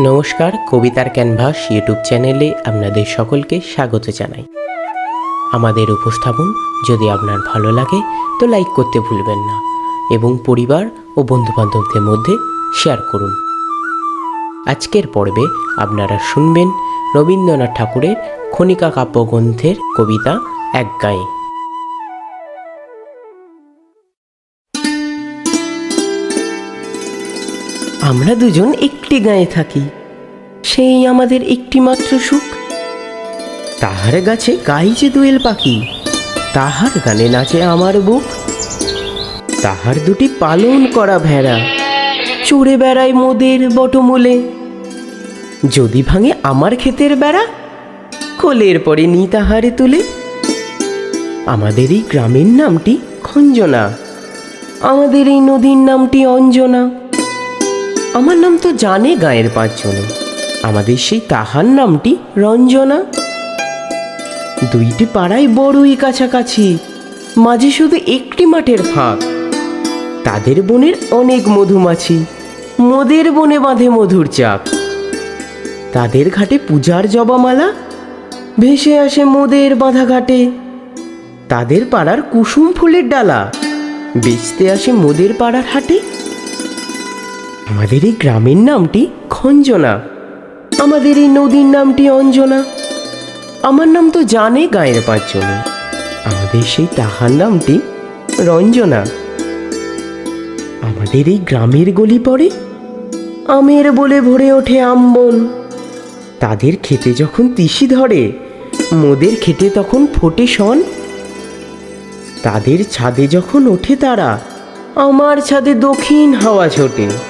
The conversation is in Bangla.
নমস্কার, কবিতার ক্যানভাস ইউটিউব চ্যানেলে আপনাদের সকলকে স্বাগত জানাই। আমাদের উপস্থাপন যদি আপনার ভালো লাগে, তো লাইক করতে ভুলবেন না এবং পরিবার ও বন্ধুবান্ধবদের মধ্যে শেয়ার করুন। আজকের পর্বে আপনারা শুনবেন রবীন্দ্রনাথ ঠাকুরের খনিকা কাব্যগ্রন্থের কবিতা এক গায়ে। আমরা দুজন একটি গায়ে থাকি। সেই আমাদের একটি মাত্র সুখ। তাহার গাছে গাইছে দোয়েল পাখি, তাহার গানে নাচে আমার বুক। তাহার দুটি পালন করা ভেড়া, চড়ে বেড়ায় মোদের বটমূলে। যদি ভাঙে আমার ক্ষেতের বেড়া কোলের পরে নি তাহারে তুলে। আমাদের এই গ্রামের নামটি খঞ্জনা, আমাদের এই নদীর নামটি অঞ্জনা। আমার নাম তো জানে গায়ের পাঁচজনে। আমাদের সেই তাহার নামটি রঞ্জনা। দুইটি পাড়ায় বড়ই কাছাকাছি, মাঝে শুধু একটি মাঠের ফাঁক। তাদের বনের অনেক মধুমাছি, মোদের বনে বাঁধে মধুর চাক। তাদের ঘাটে পূজার জবামালা, ভেসে আসে মোদের বাঁধা ঘাটে তাদের পাড়ার কুসুম ফুলের ডালা, বেচতে আসে মোদের পাড়ার হাটে। আমাদের এই গ্রামের নামটি খঞ্জনা। আমাদের এই নদীর নামটি অঞ্জনা। আমার নাম তো জানে গায়ের পাঁচজনে। আমাদের সেই তাহার নামটি রঞ্জনা। আমাদের এই গ্রামের গলি পড়ে আমের বলে ভরে ওঠে আমবন। তাদের খেতে যখন তিসি ধরে, মোদের খেতে তখন ফোটে শন। তাদের ছাদে যখন ওঠে তারা, আমার ছাদে দক্ষিণ হাওয়া ছোটে।